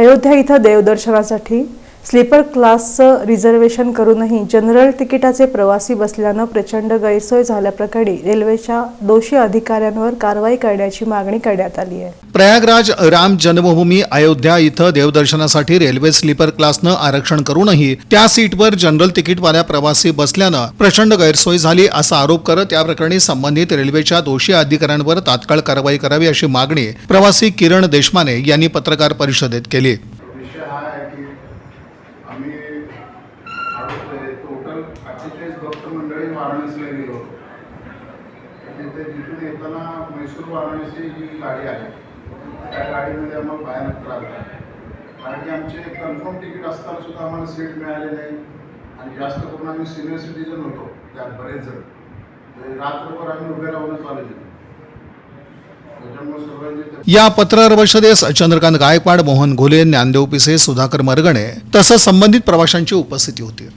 अयोध्या इथं देवदर्शनासाठी स्लीपर क्लासचं रिझर्वेशन करूनही जनरल तिकिटाचे प्रवासी बसल्यानं प्रचंड गैरसोय झाल्याप्रकरणी रेल्वेच्या दोषी अधिकाऱ्यांवर कारवाई करण्याची मागणी करण्यात आली आहे. प्रयागराज राम जन्मभूमी अयोध्या इथं देवदर्शनासाठी रेल्वे स्लीपर क्लासनं आरक्षण करूनही त्या सीटवर जनरल तिकीटवाल्या प्रवासी बसल्यानं प्रचंड गैरसोय झाली असा आरोप करत या प्रकरणी संबंधित रेल्वेच्या दोषी अधिकाऱ्यांवर तात्काळ कारवाई करावी अशी मागणी प्रवासी किरण देशमाने यांनी पत्रकार परिषदेत केली. आम्ही टोटल अठ्ठेचाळीस भक्त मंडळी वाराणसीला गेलो होतो. तिथे तिथून येताना म्हैसूर वाराणसी ही गाडी आहे. त्या गाडीमध्ये आम्हाला भयानक त्रास झाला. कारण की आमचे कन्फर्म तिकीट असताना सुद्धा आम्हाला सीट मिळाली नाही. आणि जास्त करून आम्ही सिनियर सिटीजन होतो. त्यात बरेच जण. म्हणजे रात्रभर आम्ही उभे राहूनच आलेले या पत्रकार परिषदेस चंद्रकांत गायकवाड मोहन घोले ज्ञानदेव पिसे सुधाकर मरगणे तसंच संबंधित प्रवाशांची उपस्थिती होती.